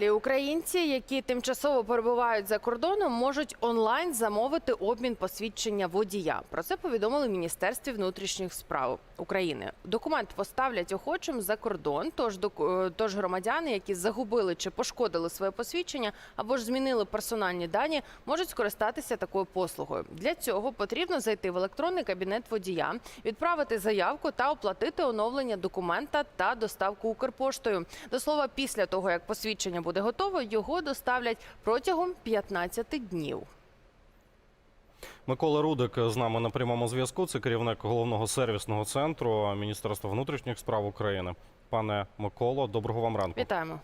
Українці, які тимчасово перебувають за кордоном, можуть онлайн замовити обмін посвідчення водія. Про це повідомили Міністерстві внутрішніх справ України. Документ поставлять охочим за кордон. Тож е, тож громадяни, які загубили чи пошкодили своє посвідчення або ж змінили персональні дані, можуть скористатися такою послугою. Для цього потрібно зайти в електронний кабінет водія, відправити заявку та оплатити оновлення документа та доставку Укрпоштою. До слова, після того як посвідчення буде готове, його доставлять протягом 15 днів. Микола Рудик з нами на прямому зв'язку. Це керівник головного сервісного центру Міністерства внутрішніх справ України. Пане Миколо, доброго вам ранку. Вітаємо.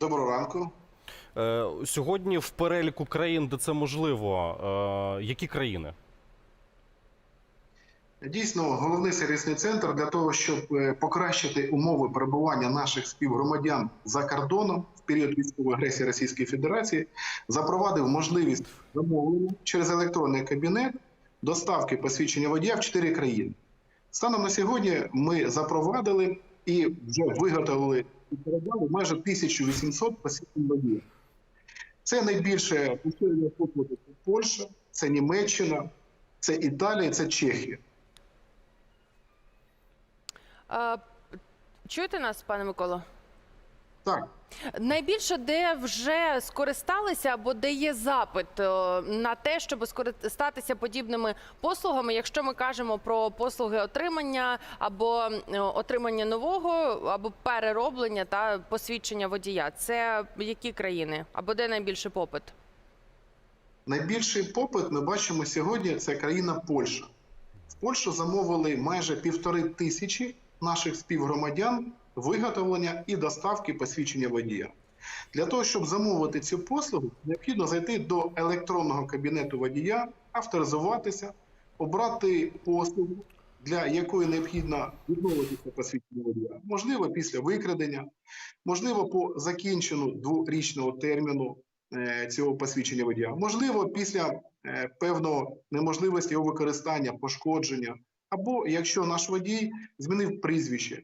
Доброго ранку. Е, сьогодні в переліку країн, де це можливо, е, які країни? Дійсно, головний сервісний центр для того, щоб е, покращити умови перебування наших співгромадян за кордоном в період військової агресії Російської Федерації, запровадив можливість замовлення через електронний кабінет доставки посвідчення водія в чотири країни. Станом на сьогодні ми запровадили і вже виготовили і передали майже 1800 посвідчень водія. Це найбільше послуги Польща, це Німеччина, це Італія, це Чехія. Чуєте нас, пане Миколо? Так, Найбільше, де вже скористалися або де є запит на те, щоб скористатися подібними послугами, якщо ми кажемо про послуги отримання або отримання нового, або перероблення та посвідчення водія, це які країни або де найбільший попит? найбільший попит ми бачимо сьогодні. Це країна Польща. В Польщу замовили майже півтори тисячі наших співгромадян виготовлення і доставки посвідчення водія. Для того, щоб замовити цю послугу, необхідно зайти до електронного кабінету водія, авторизуватися, обрати послугу, для якої необхідно відмовитися посвідчення водія. Можливо, після викрадення, можливо, по закінченню дворічного терміну е, цього посвідчення водія, можливо, після е, певного неможливості його використання, пошкодження, або якщо наш водій змінив прізвище.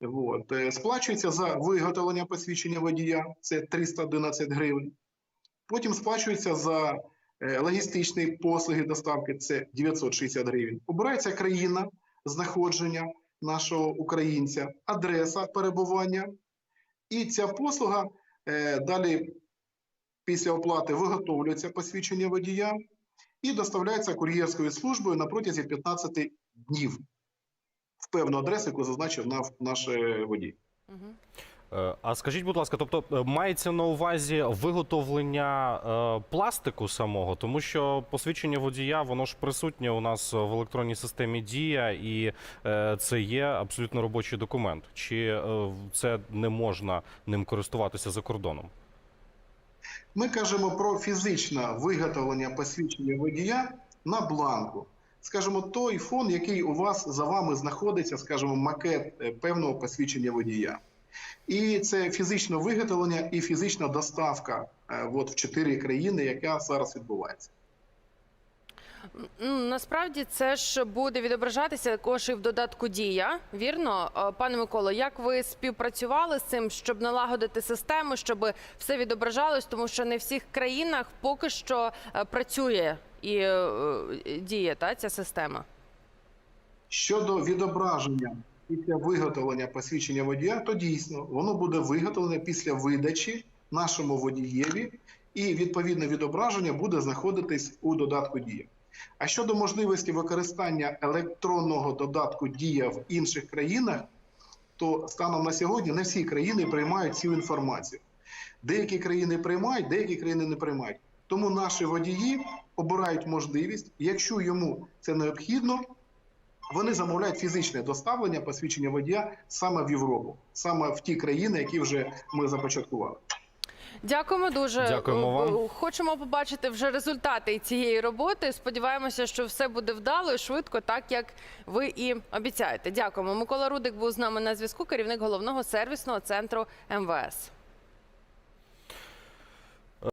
От. е, Сплачується за виготовлення посвідчення водія, це 311 гривень. Потім сплачується за е, логістичні послуги доставки, це 960 гривень. Обирається країна знаходження нашого українця, адреса перебування. І ця послуга е, далі після оплати виготовлюється посвідчення водія і доставляється кур'єрською службою на протязі 15 днів в певну адресу, яку зазначив наш е, водій. Угу. А скажіть, будь ласка, тобто е, мається на увазі виготовлення е, пластику самого, тому що посвідчення водія воно ж присутнє у нас в електронній системі Дія, і е, це є абсолютно робочий документ. Чи е, це не можна ним користуватися за кордоном? Ми кажемо про фізичне виготовлення посвідчення водія на бланку. Скажімо, той фон, який у вас за вами знаходиться, скажімо, макет е, певного посвідчення водія. І це фізичне виготовлення і фізична доставка е, от, в чотири країни, яка зараз відбувається. Насправді це ж буде відображатися також і в додатку Дія. Вірно, Е, пане Миколо, як ви співпрацювали з цим, щоб налагодити систему, щоб все відображалось, тому що не в всіх країнах поки що е, працює і е, е, діє та ця система. Щодо відображення після виготовлення посвідчення водія, то дійсно воно буде виготовлене після видачі нашому водієві, і відповідне відображення буде знаходитись у додатку Дія. А щодо можливості використання електронного додатку Дія в інших країнах, то станом на сьогодні не всі країни приймають цю інформацію. Деякі країни приймають, деякі країни не приймають. Тому наші водії обирають можливість, якщо йому це необхідно, вони замовляють фізичне доставлення посвідчення водія саме в Європу, саме в ті країни, які вже ми започаткували. Дякуємо дуже. Дякуємо вам. Е, Хочемо побачити вже результати цієї роботи. Сподіваємося, що все буде вдало і швидко, так як ви і обіцяєте. Дякуємо. Микола Рудик був з нами на зв'язку, керівник головного сервісного центру МВС.